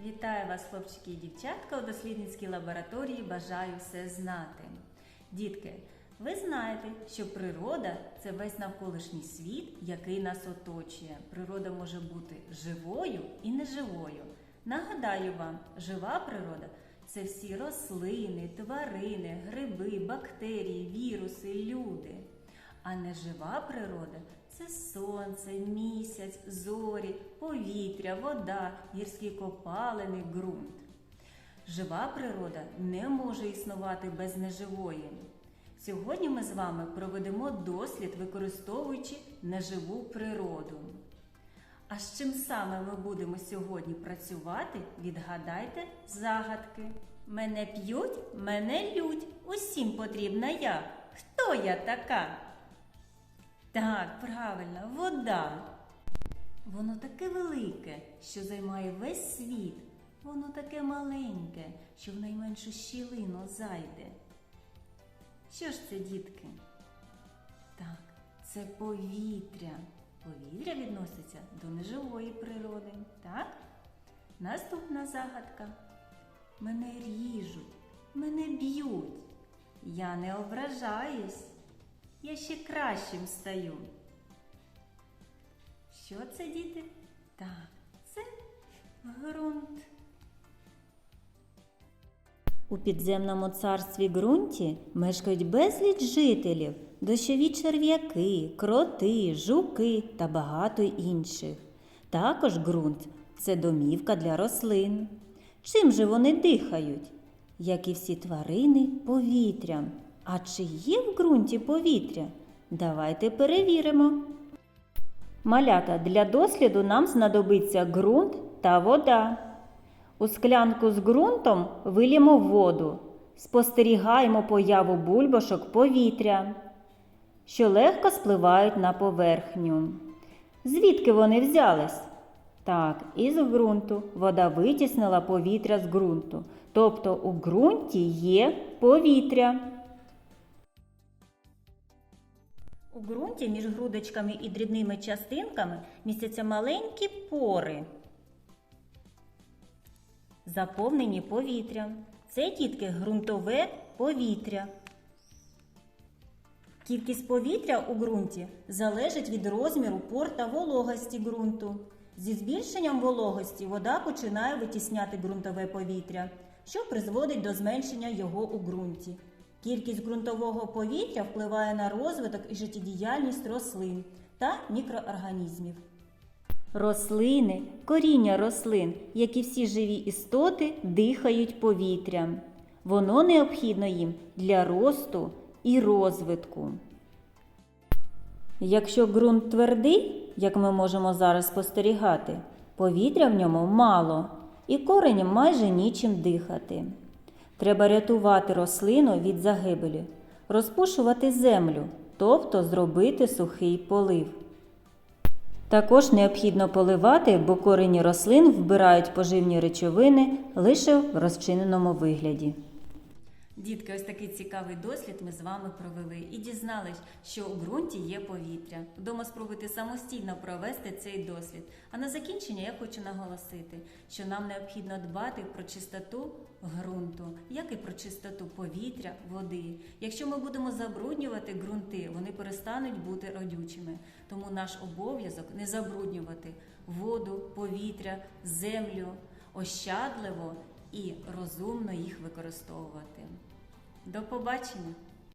Вітаю вас, хлопчики і дівчатка, у дослідницькій лабораторії Бажаю все знати. Дітки, ви знаєте, що природа це весь навколишній світ, який нас оточує. Природа може бути живою і неживою. Нагадаю вам, жива природа це всі рослини, тварини, гриби, бактерії, віруси, люди. А нежива природа це сонце, місяць, зорі, повітря, вода, гірські копалини, ґрунт. Жива природа не може існувати без неживої. Сьогодні ми з вами проведемо дослід, використовуючи неживу природу. А з чим саме ми будемо сьогодні працювати, відгадайте загадки. Мене п'ють, мене лють, усім потрібна я. Хто я така? Так, правильно, вода. Воно таке велике, що займає весь світ. Воно таке маленьке, що в найменшу щілину зайде. Що ж це, дітки? Так, це повітря. Повітря відноситься до неживої природи. Так? Наступна загадка. Мене ріжуть, мене б'ють. Я не ображаюсь. Я ще кращим стаю. Що це, діти? Так, це ґрунт. У підземному царстві ґрунті мешкають безліч жителів, дощові черв'яки, кроти, жуки та багато інших. Також ґрунт це домівка для рослин. Чим же вони дихають? Як і всі тварини, повітрям. А чи є в ґрунті повітря? Давайте перевіримо. Малята для досліду нам знадобиться ґрунт та вода. У склянку з ґрунтом вилімо воду. Спостерігаємо появу бульбашок повітря, що легко спливають на поверхню. Звідки вони взялись? Так, із ґрунту вода витіснила повітря з ґрунту. Тобто у ґрунті є повітря. У ґрунті між грудочками і дрібними частинками містяться маленькі пори, заповнені повітрям. Це дітки ґрунтове повітря. Кількість повітря у ґрунті залежить від розміру пор та вологості ґрунту. Зі збільшенням вологості вода починає витісняти ґрунтове повітря, що призводить до зменшення його у ґрунті. Кількість ґрунтового повітря впливає на розвиток і життєдіяльність рослин та мікроорганізмів. Рослини, коріння рослин, як і всі живі істоти, дихають повітрям. Воно необхідно їм для росту і розвитку. Якщо ґрунт твердий, як ми можемо зараз спостерігати, повітря в ньому мало і кореням майже нічим дихати. Треба рятувати рослину від загибелі, розпушувати землю, тобто зробити сухий полив. Також необхідно поливати, бо корені рослин вбирають поживні речовини лише в розчиненому вигляді. Дітки, ось такий цікавий дослід ми з вами провели і дізнались, що у ґрунті є повітря. Вдома спробуйте самостійно провести цей дослід. А на закінчення я хочу наголосити, що нам необхідно дбати про чистоту ґрунту, як і про чистоту повітря, води. Якщо ми будемо забруднювати ґрунти, вони перестануть бути родючими. Тому наш обов'язок не забруднювати воду, повітря, землю ощадливо і розумно їх використовувати. До побачення!